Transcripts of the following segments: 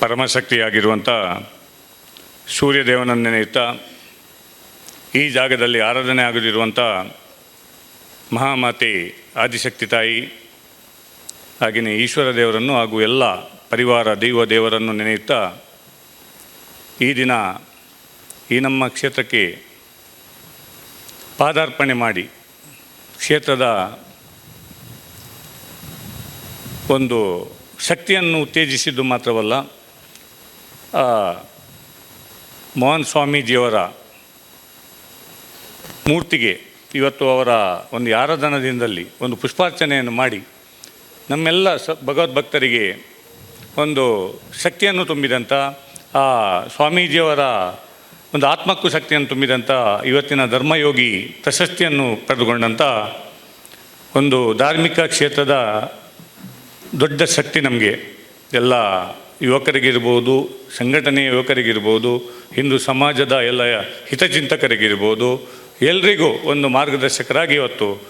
ಪರಮಶಕ್ತಿಯಾಗಿರುವಂಥ ಸೂರ್ಯದೇವನನ್ನು ನೆನೆಯುತ್ತಾ ಈ ಜಾಗದಲ್ಲಿ ಆರಾಧನೆ ಆಗದಿರುವಂಥ ಮಹಾಮಾತೆ ಆದಿಶಕ್ತಿ ತಾಯಿ, ಹಾಗೆಯೇ ಈಶ್ವರ ದೇವರನ್ನು ಹಾಗೂ ಎಲ್ಲ ಪರಿವಾರ ದೈವ ದೇವರನ್ನು ನೆನೆಯುತ್ತಾ ಈ ದಿನ ಈ ನಮ್ಮ ಕ್ಷೇತ್ರಕ್ಕೆ ಪಾದಾರ್ಪಣೆ ಮಾಡಿ ಕ್ಷೇತ್ರದ ಒಂದು ಶಕ್ತಿಯನ್ನು ಉತ್ತೇಜಿಸಿದ್ದು ಮಾತ್ರವಲ್ಲ ಮೋಹನ್ ಸ್ವಾಮೀಜಿಯವರ ಮೂರ್ತಿಗೆ ಇವತ್ತು ಅವರ ಒಂದು ಆರಾಧನಾ ದಿನದಲ್ಲಿ ಒಂದು ಪುಷ್ಪಾರ್ಚನೆಯನ್ನು ಮಾಡಿ ನಮ್ಮೆಲ್ಲ ಸ, ಭಗವದ್ಭಕ್ತರಿಗೆ ಒಂದು ಶಕ್ತಿಯನ್ನು ತುಂಬಿದಂಥ ಆ ಸ್ವಾಮೀಜಿಯವರ ಒಂದು ಆತ್ಮಕ್ಕೂ ಶಕ್ತಿಯನ್ನು ತುಂಬಿದಂಥ ಇವತ್ತಿನ ಧರ್ಮಯೋಗಿ ಪ್ರಶಸ್ತಿಯನ್ನು ಪಡೆದುಕೊಂಡಂಥ ಒಂದು ಧಾರ್ಮಿಕ ಕ್ಷೇತ್ರದ ದೊಡ್ಡ ಶಕ್ತಿ ನಮಗೆ ಎಲ್ಲ ಯುವಕರಿಗಿರ್ಬೋದು, ಸಂಘಟನೆಯ ಯುವಕರಿಗಿರ್ಬೋದು, ಹಿಂದೂ ಸಮಾಜದ ಎಲ್ಲ ಹಿತಚಿಂತಕರಿಗಿರ್ಬೋದು, ಎಲ್ರಿಗೂ ಒಂದು ಮಾರ್ಗದರ್ಶಕರಾಗಿ ಇವತ್ತು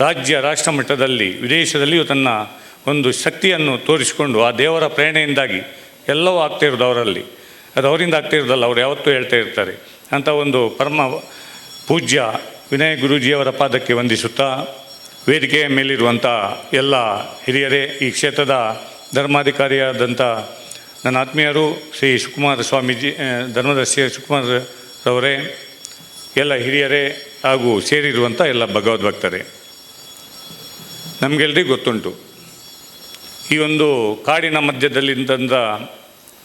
ರಾಜ್ಯ ರಾಷ್ಟ್ರ ಮಟ್ಟದಲ್ಲಿ, ವಿದೇಶದಲ್ಲಿಯೂ ತನ್ನ ಒಂದು ಶಕ್ತಿಯನ್ನು ತೋರಿಸಿಕೊಂಡು, ಆ ದೇವರ ಪ್ರೇರಣೆಯಿಂದಾಗಿ ಎಲ್ಲವೂ ಆಗ್ತಾ ಇರೋದು ಅವರಲ್ಲಿ. ಅದು ಅವರಿಂದ ಆಗ್ತಾ ಇರೋದಲ್ಲ, ಅವ್ರು ಯಾವತ್ತೂ ಹೇಳ್ತಾ ಇರ್ತಾರೆ. ಅಂಥ ಒಂದು ಪರಮ ಪೂಜ್ಯ ವಿನಯ ಗುರೂಜಿಯವರ ಪಾದಕ್ಕೆ ವಂದಿಸುತ್ತಾ, ವೇದಿಕೆಯ ಮೇಲಿರುವಂಥ ಎಲ್ಲ ಹಿರಿಯರೇ, ಈ ಕ್ಷೇತ್ರದ ಧರ್ಮಾಧಿಕಾರಿಯಾದಂಥ ನನ್ನ ಆತ್ಮೀಯರು ಶ್ರೀ ಶಿವಕುಮಾರ ಸ್ವಾಮೀಜಿ ಧರ್ಮದರ್ಶಿ ಶಿವಕುಮಾರರವರೇ ಎಲ್ಲ ಹಿರಿಯರೇ ಹಾಗೂ ಸೇರಿರುವಂಥ ಎಲ್ಲ ಭಗವದ್ಭಕ್ತರೇ ನಮಗೆಲ್ಲರಿಗೂ ಗೊತ್ತುಂಟು. ಈ ಒಂದು ಕಾಡಿನ ಮಧ್ಯದಲ್ಲಿದ್ದಂಥ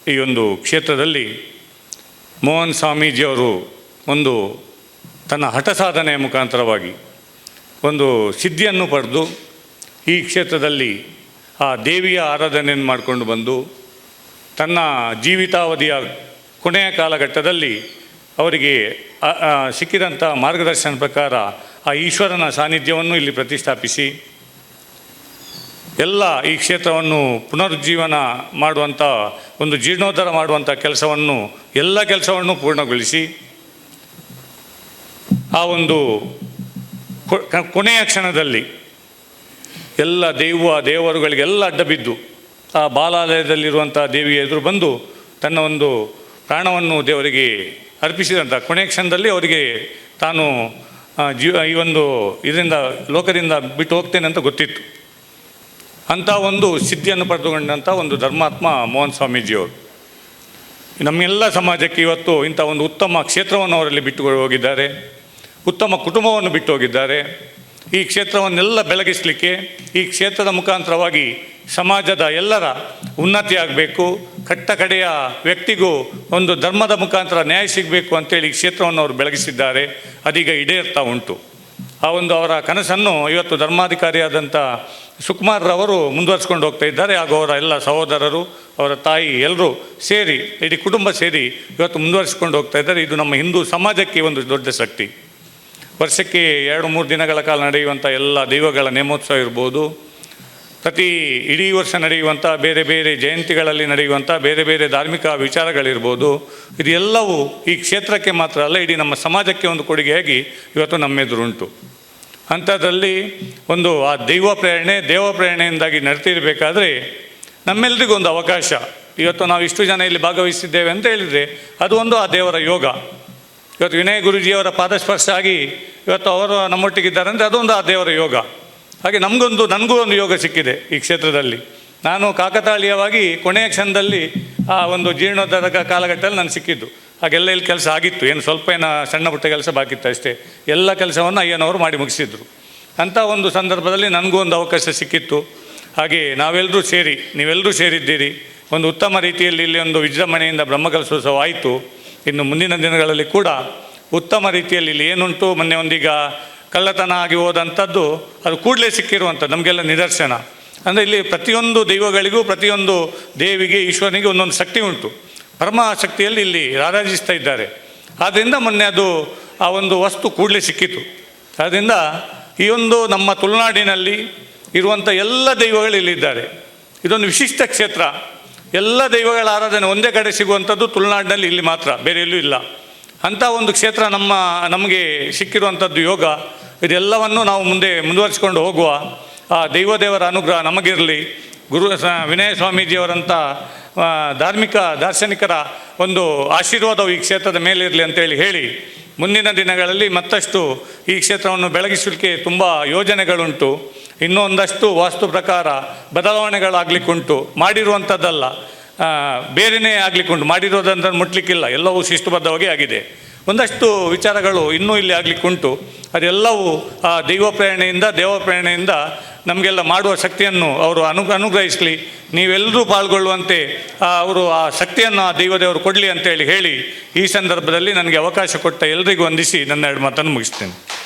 ಈ ಒಂದು ಕ್ಷೇತ್ರದಲ್ಲಿ ಮೋಹನ್ ಸ್ವಾಮೀಜಿಯವರು ಒಂದು ತನ್ನ ಹಠ ಸಾಧನೆಯ ಮುಖಾಂತರವಾಗಿ ಒಂದು ಸಿದ್ಧಿಯನ್ನು ಪಡೆದು ಈ ಕ್ಷೇತ್ರದಲ್ಲಿ ಆ ದೇವಿಯ ಆರಾಧನೆಯನ್ನು ಮಾಡಿಕೊಂಡು ಬಂದು ತನ್ನ ಜೀವಿತಾವಧಿಯ ಕೊನೆಯ ಕಾಲಘಟ್ಟದಲ್ಲಿ ಅವರಿಗೆ ಸಿಕ್ಕಿದಂಥ ಮಾರ್ಗದರ್ಶನ ಪ್ರಕಾರ ಆ ಈಶ್ವರನ ಸಾನ್ನಿಧ್ಯವನ್ನು ಇಲ್ಲಿ ಪ್ರತಿಷ್ಠಾಪಿಸಿ, ಎಲ್ಲ ಈ ಕ್ಷೇತ್ರವನ್ನು ಪುನರುಜ್ಜೀವನ ಮಾಡುವಂಥ ಒಂದು ಜೀರ್ಣೋದ್ಧಾರ ಮಾಡುವಂಥ ಕೆಲಸವನ್ನು, ಎಲ್ಲ ಕೆಲಸವನ್ನು ಪೂರ್ಣಗೊಳಿಸಿ, ಆ ಒಂದು ಕೊನೆಯ ಕ್ಷಣದಲ್ಲಿ ಎಲ್ಲ ದೈವ ದೇವರುಗಳಿಗೆಲ್ಲ ಅಡ್ಡ ಬಿದ್ದು ಆ ಬಾಲಾಲಯದಲ್ಲಿರುವಂಥ ದೇವಿಯ ಎದುರು ಬಂದು ತನ್ನ ಒಂದು ಪ್ರಾಣವನ್ನು ದೇವರಿಗೆ ಅರ್ಪಿಸಿದಂಥ ಕೊನೆಯ ಕ್ಷಣದಲ್ಲಿ ಅವರಿಗೆ ತಾನು ಜೀವ, ಈ ಒಂದು ಇದರಿಂದ, ಲೋಕದಿಂದ ಬಿಟ್ಟು ಹೋಗ್ತೇನೆ ಅಂತ ಗೊತ್ತಿತ್ತು. ಅಂಥ ಒಂದು ಸಿದ್ಧಿಯನ್ನು ಪಡೆದುಕೊಂಡಂಥ ಒಂದು ಧರ್ಮಾತ್ಮ ಮೋಹನ್ ಸ್ವಾಮೀಜಿಯವರು. ನಮ್ಮೆಲ್ಲ ಸಮಾಜಕ್ಕೆ ಇವತ್ತು ಇಂಥ ಒಂದು ಉತ್ತಮ ಕ್ಷೇತ್ರವನ್ನು ಅವರಲ್ಲಿ ಬಿಟ್ಟು ಹೋಗಿದ್ದಾರೆ. ಉತ್ತಮ ಕುಟುಂಬವನ್ನು ಬಿಟ್ಟು ಹೋಗಿದ್ದಾರೆ. ಈ ಕ್ಷೇತ್ರವನ್ನೆಲ್ಲ ಬೆಳಗಿಸಲಿಕ್ಕೆ ಈ ಕ್ಷೇತ್ರದ ಮುಖಾಂತರವಾಗಿ ಸಮಾಜದ ಎಲ್ಲರ ಉನ್ನತಿ ಆಗಬೇಕು, ಕಟ್ಟ ಕಡೆಯ ವ್ಯಕ್ತಿಗೂ ಒಂದು ಧರ್ಮದ ಮುಖಾಂತರ ನ್ಯಾಯ ಸಿಗಬೇಕು ಅಂತೇಳಿ ಈ ಕ್ಷೇತ್ರವನ್ನು ಅವರು ಬೆಳಗಿಸಿದ್ದಾರೆ. ಅದೀಗ ಈಡೇರ್ತಾ ಉಂಟು. ಆ ಒಂದು ಅವರ ಕನಸನ್ನು ಇವತ್ತು ಧರ್ಮಾಧಿಕಾರಿಯಾದಂಥ ಸುಕುಮಾರ್ರವರು ಮುಂದುವರಿಸ್ಕೊಂಡು ಹೋಗ್ತಾ ಇದ್ದಾರೆ. ಹಾಗೂ ಅವರ ಎಲ್ಲ ಸಹೋದರರು, ಅವರ ತಾಯಿ ಎಲ್ಲರೂ ಸೇರಿ, ಇಡೀ ಕುಟುಂಬ ಸೇರಿ ಇವತ್ತು ಮುಂದುವರಿಸ್ಕೊಂಡು ಹೋಗ್ತಾ ಇದ್ದಾರೆ. ಇದು ನಮ್ಮ ಹಿಂದೂ ಸಮಾಜಕ್ಕೆ ಒಂದು ದೊಡ್ಡ ಶಕ್ತಿ. ವರ್ಷಕ್ಕೆ ಎರಡು, ಮೂರು ದಿನಗಳ ಕಾಲ ನಡೆಯುವಂಥ ಎಲ್ಲ ದೈವಗಳ ನೇಮೋತ್ಸವ ಇರ್ಬೋದು. ಪ್ರತಿ ಇಡೀ ವರ್ಷ ನಡೆಯುವಂಥ ಬೇರೆ ಬೇರೆ ಜಯಂತಿಗಳಲ್ಲಿ ನಡೆಯುವಂಥ ಬೇರೆ ಬೇರೆ ಧಾರ್ಮಿಕ ವಿಚಾರಗಳಿರ್ಬೋದು. ಇದೆಲ್ಲವೂ ಈ ಕ್ಷೇತ್ರಕ್ಕೆ ಮಾತ್ರ ಅಲ್ಲ, ಇಡೀ ನಮ್ಮ ಸಮಾಜಕ್ಕೆ ಒಂದು ಕೊಡುಗೆಯಾಗಿ ಇವತ್ತು ನಮ್ಮೆದುರುಂಟು. ಅಂಥದ್ರಲ್ಲಿ ಒಂದು ಆ ದೈವ ಪ್ರೇರಣೆ, ದೇವ ಪ್ರೇರಣೆಯಿಂದಾಗಿ ನಡ್ತಿರಬೇಕಾದ್ರೆ ನಮ್ಮೆಲ್ಲರಿಗೂ ಒಂದು ಅವಕಾಶ. ಇವತ್ತು ನಾವು ಇಷ್ಟು ಜನ ಇಲ್ಲಿ ಭಾಗವಹಿಸಿದ್ದೇವೆ ಅಂತ ಹೇಳಿದರೆ ಅದು ಒಂದು ಆ ದೇವರ ಯೋಗ. ಇವತ್ತು ವಿನಯ ಗುರುಜಿಯವರ ಪಾದಸ್ಪರ್ಶ ಆಗಿ ಇವತ್ತು ಅವರು ನಮ್ಮೊಟ್ಟಿಗಿದ್ದಾರೆ ಅಂದರೆ ಅದೊಂದು ಆ ದೇವರ ಯೋಗ. ಹಾಗೆ ನಮಗೊಂದು, ನನಗೂ ಒಂದು ಯೋಗ ಸಿಕ್ಕಿದೆ ಈ ಕ್ಷೇತ್ರದಲ್ಲಿ. ನಾನು ಕಾಕತಾಳೀಯವಾಗಿ ಕೊನೆಯ ಕ್ಷಣದಲ್ಲಿ ಆ ಒಂದು ಜೀರ್ಣೋದ್ಧಾರಕ ಕಾಲಘಟ್ಟದಲ್ಲಿ ನಾನು ಸಿಕ್ಕಿದ್ದು. ಹಾಗೆಲ್ಲ ಇಲ್ಲಿ ಕೆಲಸ ಆಗಿತ್ತು. ಏನು ಸ್ವಲ್ಪ ಏನು ಸಣ್ಣ ಪುಟ್ಟ ಕೆಲಸ ಬಾಕಿತ್ತು ಅಷ್ಟೇ. ಎಲ್ಲ ಕೆಲಸವನ್ನು ಅಯ್ಯನವರು ಮಾಡಿ ಮುಗಿಸಿದ್ರು. ಅಂಥ ಒಂದು ಸಂದರ್ಭದಲ್ಲಿ ನನಗೂ ಒಂದು ಅವಕಾಶ ಸಿಕ್ಕಿತ್ತು. ಹಾಗೆ ನಾವೆಲ್ಲರೂ ಸೇರಿ ನೀವೆಲ್ಲರೂ ಸೇರಿದ್ದೀರಿ. ಒಂದು ಉತ್ತಮ ರೀತಿಯಲ್ಲಿ ಇಲ್ಲಿ ಒಂದು ವಿಜೃಂಭಣೆಯಿಂದ ಬ್ರಹ್ಮಕಲಸೋತ್ಸವ ಆಯಿತು. ಇನ್ನು ಮುಂದಿನ ದಿನಗಳಲ್ಲಿ ಕೂಡ ಉತ್ತಮ ರೀತಿಯಲ್ಲಿ ಇಲ್ಲಿ ಏನುಂಟು ಮೊನ್ನೆ ಒಂದೀಗ ಕಳ್ಳತನ ಆಗಿ ಹೋದಂಥದ್ದು, ಅದು ಕೂಡಲೇ ಸಿಕ್ಕಿರುವಂಥದ್ದು, ನಮಗೆಲ್ಲ ನಿದರ್ಶನ. ಅಂದರೆ ಇಲ್ಲಿ ಪ್ರತಿಯೊಂದು ದೈವಗಳಿಗೂ, ಪ್ರತಿಯೊಂದು ದೇವಿಗೆ, ಈಶ್ವರನಿಗೆ ಒಂದೊಂದು ಶಕ್ತಿ ಉಂಟು. ಪರಮ ಶಕ್ತಿಯಲ್ಲಿ ಇಲ್ಲಿ ಆರಾಧಿಸ್ತಾ ಇದ್ದಾರೆ. ಆದ್ದರಿಂದ ಮೊನ್ನೆ ಅದು ಆ ಒಂದು ವಸ್ತು ಕೂಡಲೇ ಸಿಕ್ಕಿತು. ಆದ್ದರಿಂದ ಈ ಒಂದು ನಮ್ಮ ತುಳುನಾಡಿನಲ್ಲಿ ಇರುವಂಥ ಎಲ್ಲ ದೈವಗಳು ಇಲ್ಲಿದ್ದಾರೆ. ಇದೊಂದು ವಿಶಿಷ್ಟ ಕ್ಷೇತ್ರ. ಎಲ್ಲ ದೈವಗಳ ಆರಾಧನೆ ಒಂದೇ ಕಡೆ ಸಿಗುವಂಥದ್ದು ತುಳುನಾಡಿನಲ್ಲಿ ಇಲ್ಲಿ ಮಾತ್ರ, ಬೇರೆ ಎಲ್ಲೂ ಇಲ್ಲ. ಅಂಥ ಒಂದು ಕ್ಷೇತ್ರ ನಮ್ಮ, ನಮಗೆ ಸಿಕ್ಕಿರುವಂಥದ್ದು ಯೋಗ. ಇದೆಲ್ಲವನ್ನು ನಾವು ಮುಂದೆ ಮುಂದುವರಿಸಿಕೊಂಡು ಹೋಗುವ, ಆ ದೈವದೇವರ ಅನುಗ್ರಹ ನಮಗಿರಲಿ. ಗುರು ವಿನಯ ಸ್ವಾಮೀಜಿಯವರಂಥ ಧಾರ್ಮಿಕ, ದಾರ್ಶನಿಕರ ಒಂದು ಆಶೀರ್ವಾದವು ಈ ಕ್ಷೇತ್ರದ ಮೇಲಿರಲಿ ಅಂತೇಳಿ ಹೇಳಿ ಮುಂದಿನ ದಿನಗಳಲ್ಲಿ ಮತ್ತಷ್ಟು ಈ ಕ್ಷೇತ್ರವನ್ನು ಬೆಳಗಿಸಲಿಕ್ಕೆ ತುಂಬ ಯೋಜನೆಗಳುಂಟು. ಇನ್ನೂ ಒಂದಷ್ಟು ವಾಸ್ತು ಪ್ರಕಾರ ಬದಲಾವಣೆಗಳಾಗಲಿಕ್ಕುಂಟು. ಮಾಡಿರುವಂಥದ್ದಲ್ಲ. ಬೇರೆಯೇ ಆಗಲಿಕ್ಕುಂಟು. ಮಾಡಿರೋದಂತ ಮುಟ್ಲಿಕ್ಕಿಲ್ಲ. ಎಲ್ಲವೂ ಶಿಸ್ತುಬದ್ಧವಾಗಿ ಆಗಿದೆ. ಒಂದಷ್ಟು ವಿಚಾರಗಳು ಇನ್ನೂ ಇಲ್ಲಿ ಆಗಲಿಕ್ಕುಂಟು. ಅದೆಲ್ಲವೂ ಆ ದೈವ ಪ್ರೇರಣೆಯಿಂದ ದೇವ ಪ್ರೇರಣೆಯಿಂದ ನಮಗೆಲ್ಲ ಮಾಡುವ ಶಕ್ತಿಯನ್ನು ಅವರು ಅನು, ಅನುಗ್ರಹಿಸಲಿ. ನೀವೆಲ್ಲರೂ ಪಾಲ್ಗೊಳ್ಳುವಂತೆ ಅವರು ಆ ಶಕ್ತಿಯನ್ನು ಆ ದೈವದೇವರು ಕೊಡಲಿ ಅಂತೇಳಿ ಹೇಳಿ ಈ ಸಂದರ್ಭದಲ್ಲಿ ನನಗೆ ಅವಕಾಶ ಕೊಟ್ಟ ಎಲ್ಲರಿಗೂ ವಂದಿಸಿ ನನ್ನ ಎರಡು ಮಾತನ್ನು ಮುಗಿಸ್ತೇನೆ.